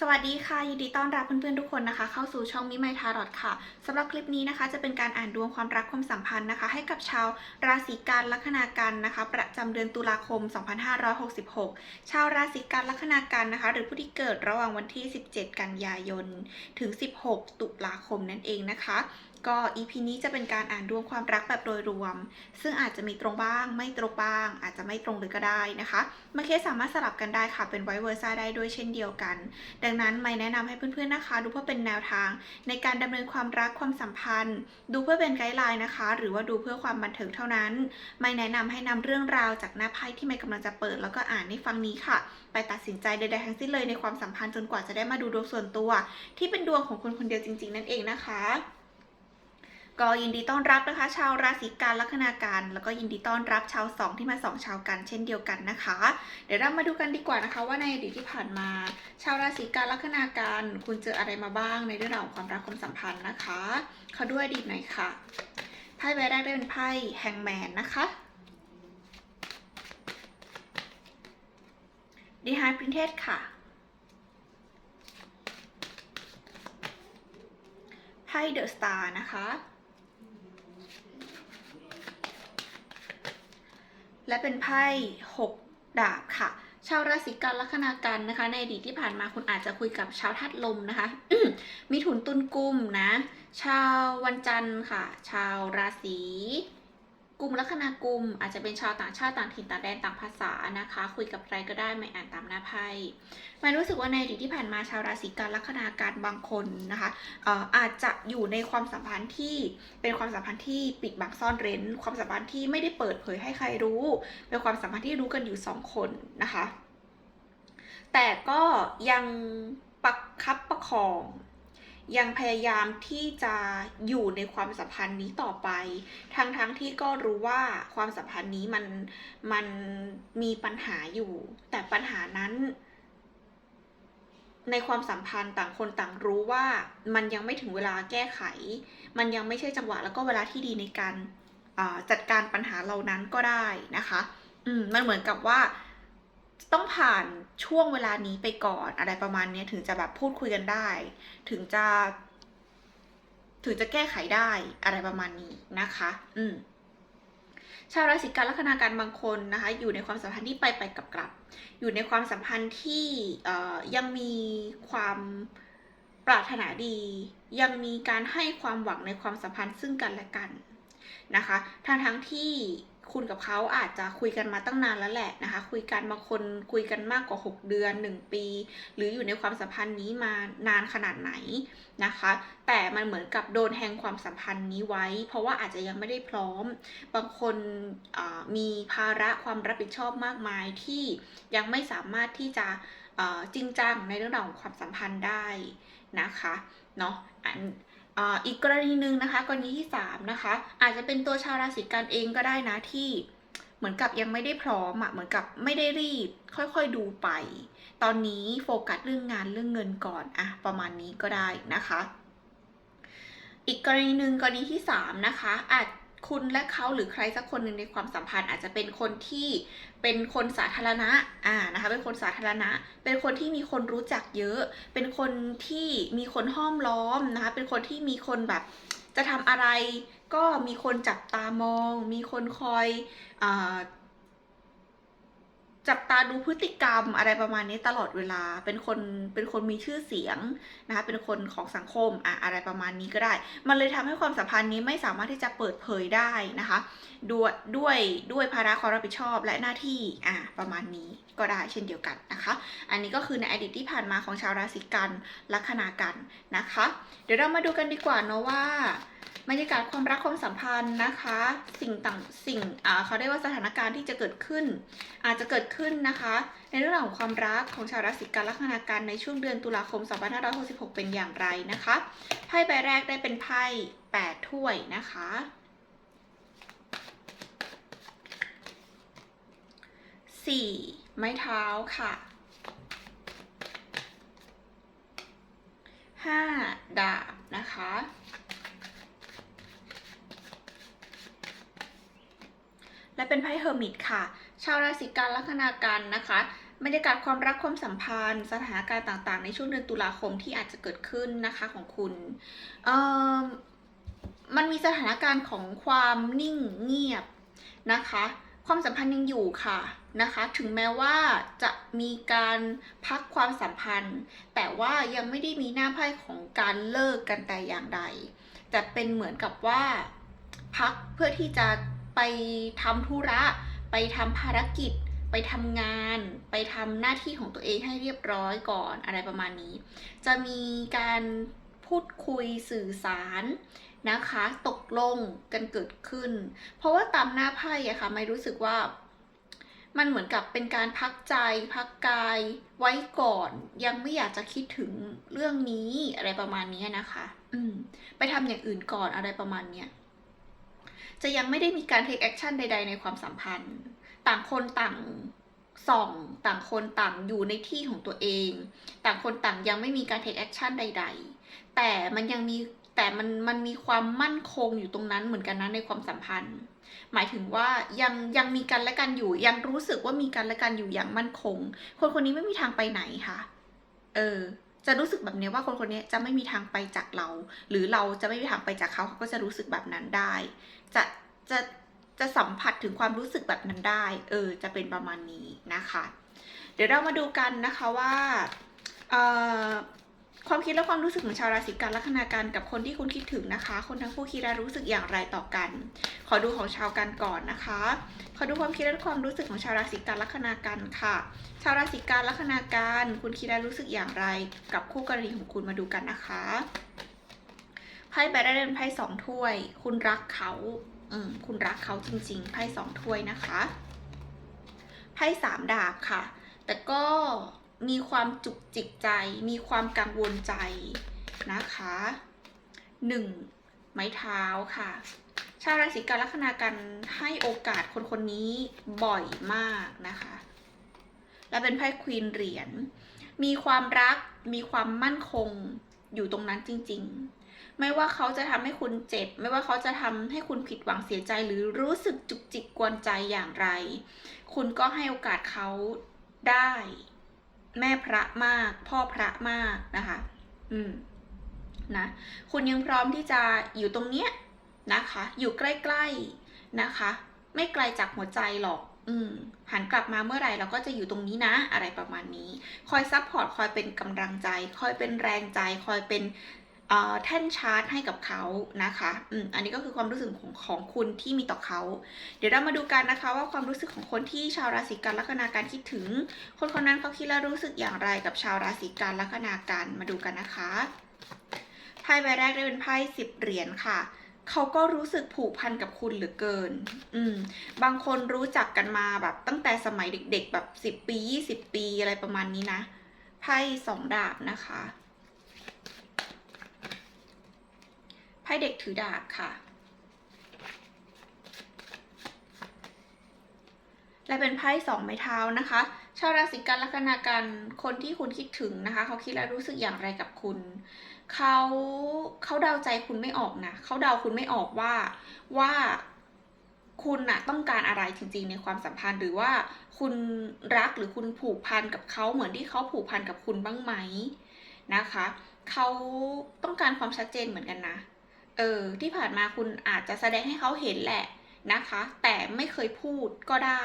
สวัสดีค่ะ ยินดีต้อนรับเพื่อนๆทุกคนนะคะ เข้าสู่ช่องมิไมทารอดค่ะสำหรับคลิปนี้นะคะ จะเป็นการอ่านดวงความรักความสัมพันธ์นะคะ ให้กับชาวราศีกันลัคนากันนะคะ ประจำเดือนตุลาคม 2566 ชาวราศีกันลัคนากันนะคะ หรือผู้ที่เกิดระหว่างวันที่ 17 กันยายน ถึง 16 ตุลาคมนั่นเองนะคะ ก็ EP นี้จะเป็นการอ่านดวงความรักแบบโดยรวม ซึ่งอาจจะมีตรงบ้าง ไม่ตรงบ้าง อาจจะไม่ตรงเลยก็ได้นะคะมาเคสสามารถสลับกันได้ค่ะเป็นไวเวอร์ซ่าได้ด้วยเช่นเดียวกัน ดังนั้นไม่แนะนำให้เพื่อนๆนะคะ ดูเพื่อเป็นแนวทาง ในการดำเนินความรักความสัมพันธ์ ดูเพื่อเป็นไกด์ไลน์นะคะ หรือว่าดูเพื่อความบันเทิงเท่านั้น ไม่แนะนำให้นำเรื่องราวจากหน้าไพ่ที่ไม่กำลังจะเปิดแล้วก็อ่านในฟังนี้ค่ะ ไปตัดสินใจใดๆทั้งสิ้นเลยในความสัมพันธ์จนกว่าจะได้มาดูดวงส่วนตัว ที่เป็นดวงของคนคนเดียวจริง ๆ นั่นเองนะคะ ก็ยินดีต้อนรับนะคะ ชาวราศีกันลัคนาการ แล้วก็ยินดีต้อนรับชาวสองที่มาสองชาวกันเช่นเดียวกันนะคะ เดี๋ยวเรามาดูกันดีกว่านะคะ ว่าในอดีตที่ผ่านมา ชาวราศีกันลัคนาการ คุณเจออะไรมาบ้างในเรื่องราวของความรักความสัมพันธ์นะคะเขาด้วยอดีตหน่อยค่ะไพ่ใบแรกได้เป็นไพ่แฮงแมนนะคะดีฮาร์พรินเทสค่ะไพ่เดอะสตาร์นะคะ และเป็นไพ่หกดาบค่ะ ชาวราศีกันลัคนากันนะคะ ในอดีตที่ผ่านมาคุณอาจจะคุยกับชาวธาตุลมนะคะมีถุนตุนกุมนะ ชาววันจันทร์ค่ะ ชาวราศี กลุ่มลัคนากุมอาจจะเป็นชาวต่างชาติต่างถิ่นต่างแดนต่างภาษานะคะ คุยกับใครก็ได้ไม่อ่านตามหน้าไพ่ไม่รู้สึกว่าในอดีตที่ผ่านมาชาวราศีกันลัคนาการบางคนนะคะเอ่ออาจจะอยู่ในความสัมพันธ์ที่เป็นความสัมพันธ์ที่ปิดบังซ่อนเร้น ความสัมพันธ์ที่ไม่ได้เปิดเผยให้ใครรู้เป็นความสัมพันธ์ที่รู้กันอยู่สองคนนะคะ แต่ก็ยังประคับประคอง ยังพยายามที่จะอยู่ในความสัมพันธ์นี้ต่อไป ทั้งทั้งๆที่ก็รู้ว่าความสัมพันธ์นี้มันมันมีปัญหาอยู่ แต่ปัญหานั้น ในความสัมพันธ์ต่างคนต่างรู้ว่ามันยังไม่ถึงเวลาแก้ไข มันยังไม่ใช่จังหวะแล้วก็เวลาที่ดีในการจัดการปัญหาเหล่านั้นก็ได้นะคะ อืมมันเหมือนกับว่า ต้องผ่านช่วงเวลานี้ไปก่อน อะไรประมาณนี้ถึงจะแบบพูดคุยกันได้ ถึงจะ ถึงจะแก้ไขได้อะไรประมาณนี้นะคะ อืมชาวราศีกันลัคนาการบางคนนะคะ อยู่ในความสัมพันธ์ที่ไปไปกลับกลับ อยู่ในความสัมพันธ์ที่ยังมีความปรารถนาดี ยังมีการให้ความหวังในความสัมพันธ์ซึ่งกันและกันนะคะทั้งทั้งที่ คุณกับเขาอาจจะคุยกันมาตั้งนานแล้วแหละนะคะ คุยกันบางคนคุยกันมากกว่า 6 เดือน 1 ปี หรืออยู่ในความสัมพันธ์นี้มานานขนาดไหนนะคะ แต่มันเหมือนกับโดนแฮงความสัมพันธ์นี้ไว้ เพราะว่าอาจจะยังไม่ได้พร้อม บางคนมีภาระความรับผิดชอบมากมายที่ยังไม่สามารถที่จะจริงจังในเรื่องราวของความสัมพันธ์ได้นะคะเนาะ อีกกรณีหนึ่งนะคะ กรณีที่สามนะคะ อาจจะเป็นตัวชาวราศีกันเองก็ได้นะที่เหมือนกับยังไม่ได้พร้อมอะเหมือนกับไม่ได้รีบ ค่อยๆดูไป ตอนนี้โฟกัสเรื่องงานเรื่องเงินก่อนอะประมาณนี้ก็ได้นะคะ อีกกรณีหนึ่งกรณีที่สามนะคะอาจ คุณและเขาหรือใครสักคนหนึ่งในความสัมพันธ์ อาจจะเป็นคนที่เป็นคนสาธารณะอ่านะคะเป็นคนสาธารณะ เป็นคนที่มีคนรู้จักเยอะ เป็นคนที่มีคนห้อมล้อมนะคะเป็นคนที่มีคนแบบจะทำอะไร ก็มีคนจับตามอง มีคนคอยอา จับตาดูพฤติกรรมอะไรประมาณนี้ตลอดเวลา เป็นคน เป็นคนมีชื่อเสียงนะคะ เป็นคนของสังคมอะอะไรประมาณนี้ก็ได้ มันเลยทำให้ความสัมพันธ์นี้ไม่สามารถที่จะเปิดเผยได้นะคะ ด้วย ด้วย ด้วยภาระความรับผิดชอบและหน้าที่อะประมาณนี้ก็ได้เช่นเดียวกันนะคะ อันนี้ก็คือในอดีตที่ผ่านมาของชาวราศีกันลัคนากันนะคะ เดี๋ยวเรามาดูกันดีกว่าเนาะว่า บรรยากาศความรักความสัมพันธ์นะคะ สิ่งต่างสิ่งอ่าเขาเรียกว่าสถานการณ์ที่จะเกิดขึ้น อาจจะเกิดขึ้นนะคะ ในเรื่องของความรักของชาวราศีกันลัคนากันในช่วงเดือนตุลาคม 2566 เป็นอย่างไรนะคะไพ่ใบแรกได้เป็นไพ่8ถ้วยนะคะสี่ไม้เท้าค่ะห้าดาบนะคะ และเป็นไพ่เฮอร์มิตค่ะ ชาวราศีกันลัคนากันนะคะบรรยากาศความรักความสัมพันธ์ สถานการณ์ต่างๆ ในช่วงเดือนตุลาคมที่อาจจะเกิดขึ้นนะคะของคุณเอ่อมันมีสถานการณ์ของความนิ่งเงียบนะคะ ความสัมพันธ์ยังอยู่ค่ะนะคะ ถึงแม้ว่าจะมีการพักความสัมพันธ์ แต่ว่ายังไม่ได้มีหน้าไพ่ของการเลิกกันแต่อย่างใด แต่เป็นเหมือนกับว่าพักเพื่อที่จะ ไปทำธุระ ไปทำภารกิจ ไปทำงาน ไปทำหน้าที่ของตัวเองให้เรียบร้อยก่อนอะไรประมาณนี้ จะมีการพูดคุยสื่อสารนะคะตกลงกันเกิดขึ้น เพราะว่าตามหน้าไพ่อะค่ะไม่รู้สึกว่ามันเหมือนกับเป็นการพักใจพักกายไว้ก่อน ยังไม่อยากจะคิดถึงเรื่องนี้อะไรประมาณนี้นะคะ อืม ไปทำอย่างอื่นก่อนอะไรประมาณเนี้ย จะยังไม่ได้มีการ take action ใด ๆ ในความสัมพันธ์ ต่างคนต่างส่อง ต่างคนต่างอยู่ในที่ของตัวเอง ต่างคนต่างยังไม่มีการ take action ใด ๆ แต่มันยังมีแต่มันมันมีความมั่นคงอยู่ตรงนั้นเหมือนกันนะในความสัมพันธ์ หมายถึงว่ายังยังมีกันและกันอยู่ ยังรู้สึกว่ามีกันและกันอยู่อย่างมั่นคง คนคนนี้ไม่มีทางไปไหนค่ะ เออ จะรู้สึกแบบนี้ว่าคนคนนี้จะไม่มีทางไปจากเรา หรือเราจะไม่มีทางไปจากเขาเขาก็จะรู้สึกแบบนั้นได้ จะจะจะสัมผัสถึงความรู้สึกแบบนั้นได้ เออ จะเป็นประมาณนี้นะคะ เดี๋ยวเรามาดูกันนะคะว่าเอ่อ ความคิดและความรู้สึกของชาวราศีกันลัคนาการกับคนที่คุณคิดถึงนะคะ คนทั้งคู่คิดและรู้สึกอย่างไรต่อกัน ขอดูของชาวกันก่อนนะคะ ขอดูความคิดและความรู้สึกของชาวราศีกันลัคนากันค่ะ ชาวราศีกันลัคนาการ คุณคิดและรู้สึกอย่างไร กับคู่กรณีของคุณมาดูกันนะคะไพ่ใบแรกเป็นไพ่สองถ้วย คุณรักเขาอืมคุณรักเขาจริงๆไพ่สองถ้วยนะคะไพ่สามดาบค่ะ แต่ก็ มีความจุกจิกใจ มีความกังวลใจนะคะหนึ่งไม้เท้าค่ะ ชาวราศีกันลัคนากันให้โอกาสคนคนนี้บ่อยมากนะคะ และเป็นไพ่ควีนเหรียญ มีความรัก มีความมั่นคงอยู่ตรงนั้นจริง ๆ ไม่ว่าเขาจะทำให้คุณเจ็บ ไม่ว่าเขาจะทำให้คุณผิดหวังเสียใจ หรือรู้สึกจุกจิกกวนใจอย่างไร คุณก็ให้โอกาสเขาได้ แม่พระมาก พ่อพระมากนะคะ อืมนะคุณยังพร้อมที่จะอยู่ตรงเนี้ยนะคะ อยู่ใกล้ๆนะคะ ไม่ไกลจากหัวใจหรอก อืมหันกลับมาเมื่อไหร่เราก็จะอยู่ตรงนี้นะ อะไรประมาณนี้ คอยซัพพอร์ตคอยเป็นกำลังใจ คอยเป็นแรงใจ คอยเป็น แท่นชาร์จให้กับเขานะคะอืมอันนี้ก็คือความรู้สึกของของคุณที่มีต่อเขา เดี๋ยวเรามาดูกันนะคะ ว่าความรู้สึกของคนที่ชาวราศีกันลัคนาการคิดถึง คนคนนั้นเขาคิดและรู้สึกอย่างไรกับชาวราศีกันลัคนาการมาดูกันนะคะ ไพ่ใบแรกได้เป็นไพ่สิบเหรียญค่ะเขาก็รู้สึกผูกพันกับคุณเหลือเกิน อืม บางคนรู้จักกันมาแบบตั้งแต่สมัยเด็ก ๆ แบบสิบปียี่สิบปีอะไรประมาณนี้นะ ไพ่สองดาบนะคะ ไพ่เด็กถือดาบค่ะ และเป็นไพ่สองไม้เท้านะคะ ชาวราศีกันลัคนาการคนที่คุณคิดถึงนะคะ เขาคิดและรู้สึกอย่างไรกับคุณ เขาเขาเดาใจคุณไม่ออกนะเขาเดาคุณไม่ออกว่าว่าคุณน่ะต้องการอะไรจริงๆในความสัมพันธ์ หรือว่าคุณรักหรือคุณผูกพันกับเขาเหมือนที่เขาผูกพันกับคุณบ้างไหมนะคะ เขาต้องการความชัดเจนเหมือนกันนะ เออที่ผ่านมาคุณอาจจะแสดงให้เขาเห็นแหละนะคะ แต่ไม่เคยพูดก็ได้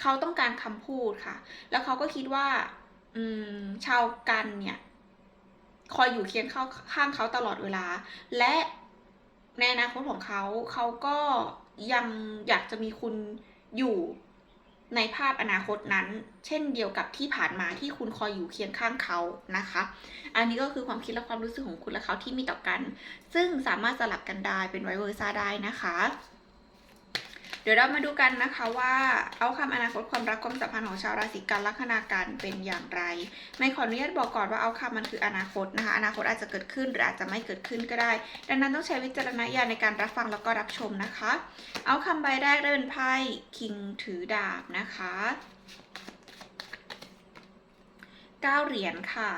เขาต้องการคำพูดค่ะ แล้วเขาก็คิดว่าอืมชาวกันเนี่ยคอยอยู่เคียงข้าข้างเขาตลอดเวลา และในอนาคตของเขาเขาก็ยังอยากจะมีคุณอยู่ ในภาพอนาคตนั้น เช่นเดียวกับที่ผ่านมาที่คุณคอยอยู่เคียงข้างเขานะคะ อันนี้ก็คือความคิดและความรู้สึกของคุณและเขาที่มีต่อกัน ซึ่งสามารถสลับกันได้เป็นไวเวอร์ซ่าได้นะคะ เดี๋ยวเรามาดูกันนะคะว่าเอาคำอนาคตความรักความสัมพันธ์ของชาวราศีกันลัคนาการเป็นอย่างไร ไม่ขออนุญาตบอกก่อนว่าเอาคำมันคืออนาคตนะคะ อนาคตอาจจะเกิดขึ้นหรืออาจจะไม่เกิดขึ้นก็ได้ ดังนั้นต้องใช้วิจารณญาณในการรับฟังแล้วก็รับชมนะคะ เอาคำใบแรกได้เป็นไพ่คิงถือดาบนะคะเก้าเหรียญค่ะ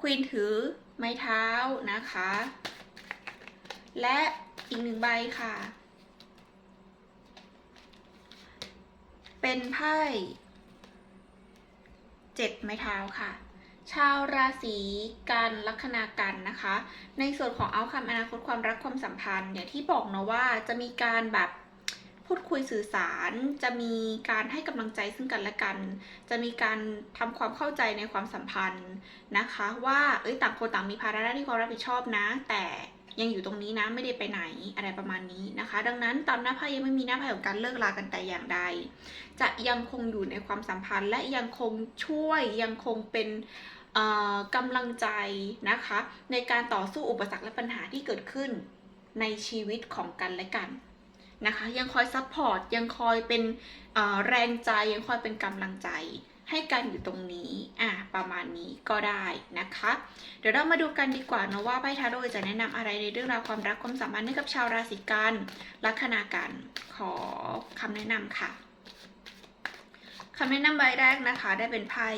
ควีนถือไม้เท้านะคะ และอีกหนึ่งใบค่ะ เป็นไพ่เจ็ดไม้เท้าค่ะ ชาวราศีกันลัคนากันนะคะ ในส่วนของเอาคำอนาคตความรักความสัมพันธ์อย่างที่บอกเนาะว่าจะมีการแบบพูดคุยสื่อสารจะมีการให้กำลังใจซึ่งกันและกัน จะมีการทำความเข้าใจในความสัมพันธ์นะคะ ว่าเอ้ยต่างคนต่างมีภาระหน้าที่ความรับผิดชอบนะ แต่ ยังอยู่ตรงนี้นะไม่ได้ไปไหนอะไรประมาณนี้นะคะ ดังนั้นตามหน้าไพ่ยังไม่มีหน้าไพ่ของการเลิกลากันแต่อย่างใด จะยังคงอยู่ในความสัมพันธ์ และยังคงช่วยยังคงเป็นกำลังใจนะคะ ในการต่อสู้อุปสรรคและปัญหาที่เกิดขึ้นในชีวิตของกันและกันนะคะ ยังคอยซัพพอร์ตยังคอยเป็นแรงใจยังคอยเป็นกำลังใจ ให้กันอยู่ตรงนี้อะประมาณนี้ก็ได้นะคะ เดี๋ยวเรามาดูกันดีกว่าเนะว่าไพ่ทาโร่จะแนะนำอะไรในเรื่องราวความรักความสัมพันธ์ให้กับชาวราศีกันลัคนากันขอคำแนะนำค่ะคำแนะนำใบแรกนะคะ ได้เป็นไพ่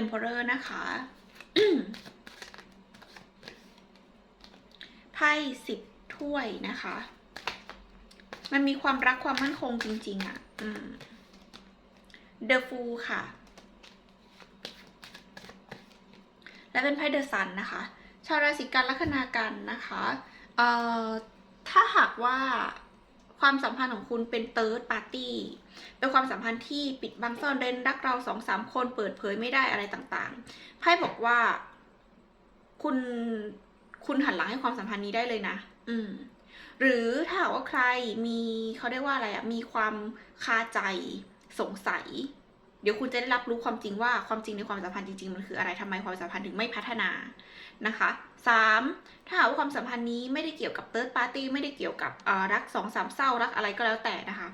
Emperor นะคะไพ่สิบถ้วยนะคะ มันมีความรักความมั่นคงจริง ๆอะ The Fool ค่ะ และเป็นไพ่ The Sun นนะคะ ชาวราศีกันลัคนากันนะคะเอ่อถ้าหากว่าความสัมพันธ์ของคุณเป็น Third Party เป็นความสัมพันธ์ที่ปิดบังซ่อนเร้นรักเราสองสามคนเปิดเผยไม่ได้อะไรต่างๆไพ่บอกว่า คุณคุณหันหลังให้ความสัมพันธ์นี้ได้เลยนะ อืม หรือถ้าหากว่าใครมีเขาเรียกว่าอะไรอะมีความคาใจสงสัย เดี๋ยวคุณจะได้รับรู้ความจริงว่าความจริงในความสัมพันธ์จริงๆมันคืออะไรทำไมความสัมพันธ์ถึงไม่พัฒนานะคะสามถ้าหากว่าความสัมพันธ์นี้ไม่ได้เกี่ยวกับ third party ไม่ได้เกี่ยวกับรักสองสามเศร้ารักอะไรก็แล้วแต่นะคะ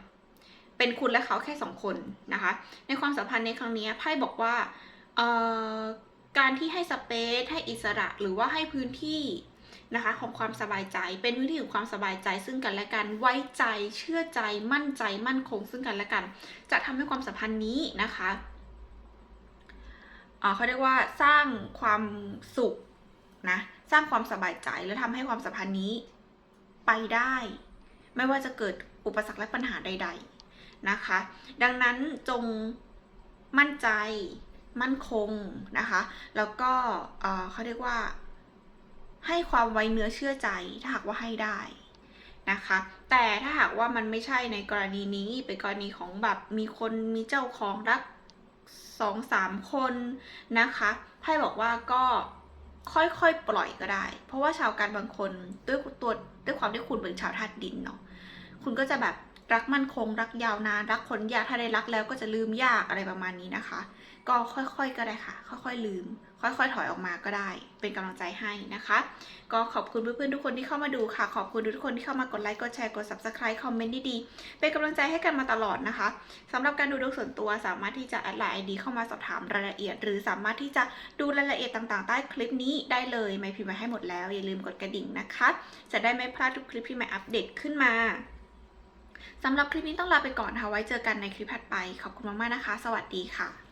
เป็นคุณและเขาแค่สองคนนะคะ ในความสัมพันธ์ในครั้งนี้ไพ่บอกว่าการที่ให้สเปซให้อิสระหรือว่าให้พื้นที่ นะคะ ของความสบายใจ เป็นพื้นที่ของความสบายใจซึ่งกันและกัน ไว้ใจเชื่อใจมั่นใจมั่นคงซึ่งกันและกัน จะทำให้ความสัมพันธ์นี้นะคะเขาเรียกว่าสร้างความสุขนะสร้างความสบายใจและทำให้ความสัมพันธ์นี้ไปได้ ไม่ว่าจะเกิดอุปสรรคและปัญหาใด ๆนะคะ ดังนั้นจงมั่นใจมั่นคงนะคะ แล้วก็เขาเรียกว่า ให้ความไว้เนื้อเชื่อใจถ้าหากว่าให้ได้นะคะ แต่ถ้าหากว่ามันไม่ใช่ในกรณีนี้เป็นกรณีของแบบมีคนมีเจ้าของรักสองสามคนนะคะไพ่บอกว่าก็ค่อยๆ ปล่อยก็ได้ เพราะว่าชาวการบางคนด้วยตัวด้วยความที่คุณเป็นชาวธาตุดินเนาะคุณก็จะแบบรักมั่นคง รักยาวนาน รักคนยากถ้าได้รักแล้วก็จะลืมยากอะไรประมาณนี้นะคะ ก็ค่อยๆก็ได้ค่ะ ค่อยๆลืม ค่อยๆถอยออกมาก็ได้ เป็นกำลังใจให้นะคะ ก็ขอบคุณเพื่อนๆทุกคนที่เข้ามาดูค่ะ ขอบคุณทุกคนที่เข้ามากดไลค์ กดแชร์ กด subscribe คอมเมนต์ดีๆ เป็นกำลังใจให้กันมาตลอดนะคะสำหรับการดูดวงส่วนตัวสามารถที่จะแอดไลน์ ID เข้ามาสอบถามรายละเอียด หรือสามารถที่จะดูรายละเอียดต่างๆ ใต้คลิปนี้ได้เลยไม่พิมพ์มาให้หมดแล้ว อย่าลืมกดกระดิ่งนะคะ จะได้ไม่พลาดทุกคลิปที่ใหม่อัปเดตขึ้นมาสำหรับคลิปนี้ต้องลาไปก่อนค่ะ ไว้เจอกันในคลิปถัดไป ขอบคุณมากๆนะคะ สวัสดีค่ะ